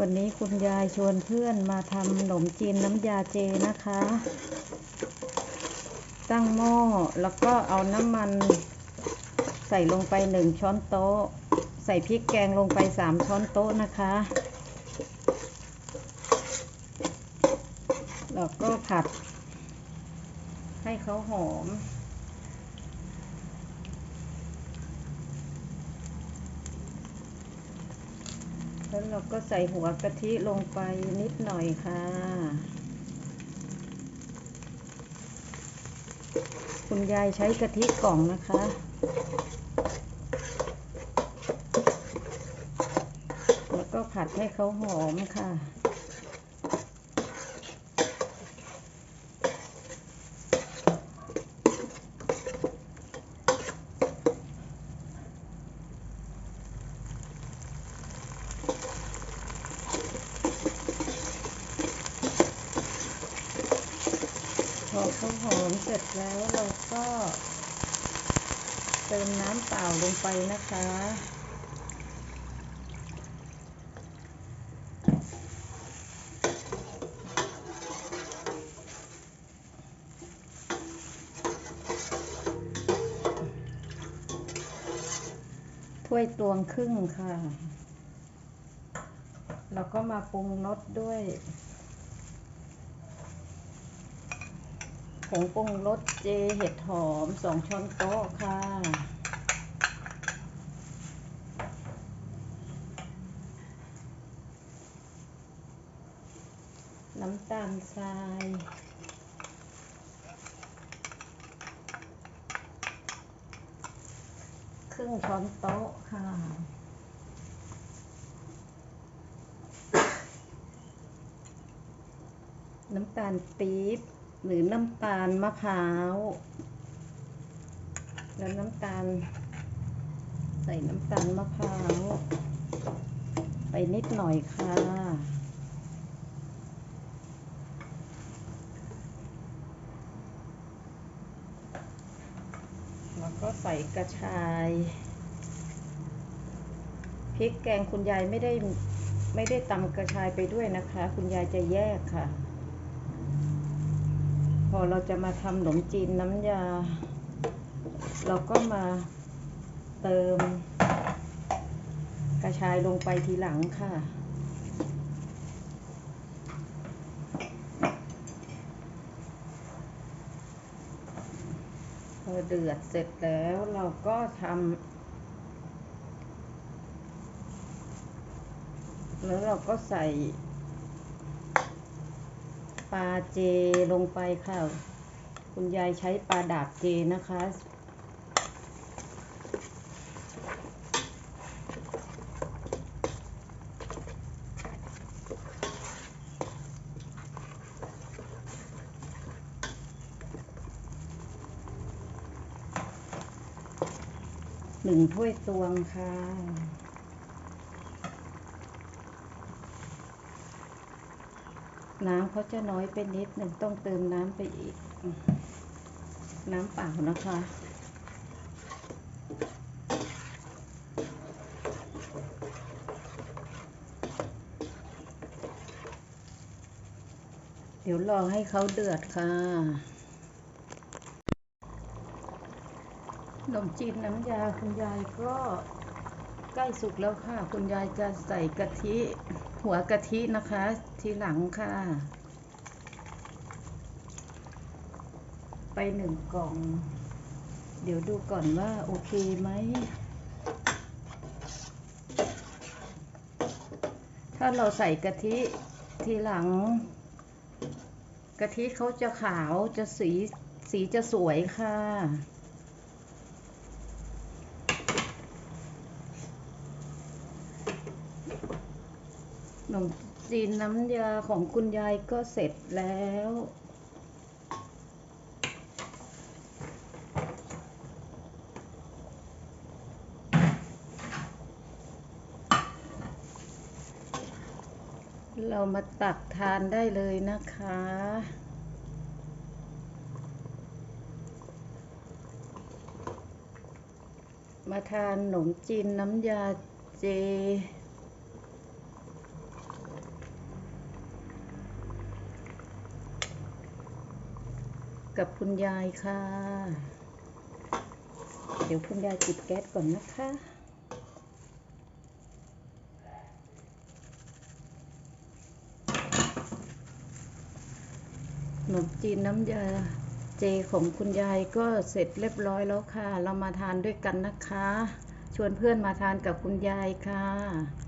วันนี้คุณยายชวนเพื่อนมาทำขนมจีนน้ำยาเจนะคะ ตั้งหม้อแล้วก็เอาน้ำมัน ใส่ลงไปหนึ่งช้อนโต๊ะ ใส่พริกแกงลงไปสามช้อนโต๊ะนะคะ แล้วก็ผัด ให้เขาหอม แล้วเราก็ใส่หัวกะทิลงไปนิดหน่อยค่ะ คุณยายใช้กะทิกล่องนะคะ แล้วก็ผัดให้เขาหอมค่ะ ขาหอมเสร็จแล้วเราก็เติมน้ำเปล่าลงไปนะคะถ้วยตวงครึ่งค่ะ แล้วก็มาปรุงรสด้วย ผงปรุงรสเจเห็ดหอมสองช้อนโต๊ะค่ะ น้ำตาลทรายครึ่งช้อนโต๊ะค่ะน้ำตาลปี๊บ หรือน้ำตาลมะพร้าว แล้วน้ำตาล ใส่น้ำตาลมะพร้าว ไปนิดหน่อยค่ะแล้วก็ใส่กระชายพริกแกงคุณยายไม่ได้ไม่ได้ตำกระชายไปด้วยนะคะ คุณยายจะแยกค่ะ พอเราจะมาทำขนมจีนน้ำยา เราก็มาเติมกระชายลงไปทีหลังค่ะ พอเดือดเสร็จแล้วเราก็ทำแล้วเราก็ใส่ ปลาเจลงไปค่ะ คุณยายใช้ปลาดาบเจนะคะ หนึ่งถ้วยตวงค่ะ น้ำเขาจะน้อยไปนิดหนึ่งต้องเติมน้ำไปอีก น้ำเปล่านะคะเดี๋ยวรอให้เขาเดือดค่ะขนมจีนน้ำยาคุณยายก็ใกล้สุกแล้วค่ะ คุณยายจะใส่กะทิ หัวกะทินะคะ ทีหลังค่ะ ไปหนึ่งกล่อง เดี๋ยวดูก่อนว่าโอเคไหม ถ้าเราใส่กะทิทีหลัง กะทิเขาจะขาวจะสีสีจะสวยค่ะ นมจีนน้ำยาของคุณยายก็เสร็จแล้ว เรามาตักทานได้เลยนะคะมาทานขนมจีนน้ำยาเจ กับคุณยายค่ะ เดี๋ยวคุณยายปิดแก๊สก่อนนะคะขนมจีนน้ำยาเจของคุณยายก็เสร็จเรียบร้อยแล้วค่ะ เรามาทานด้วยกันนะคะ ชวนเพื่อนมาทานกับคุณยายค่ะ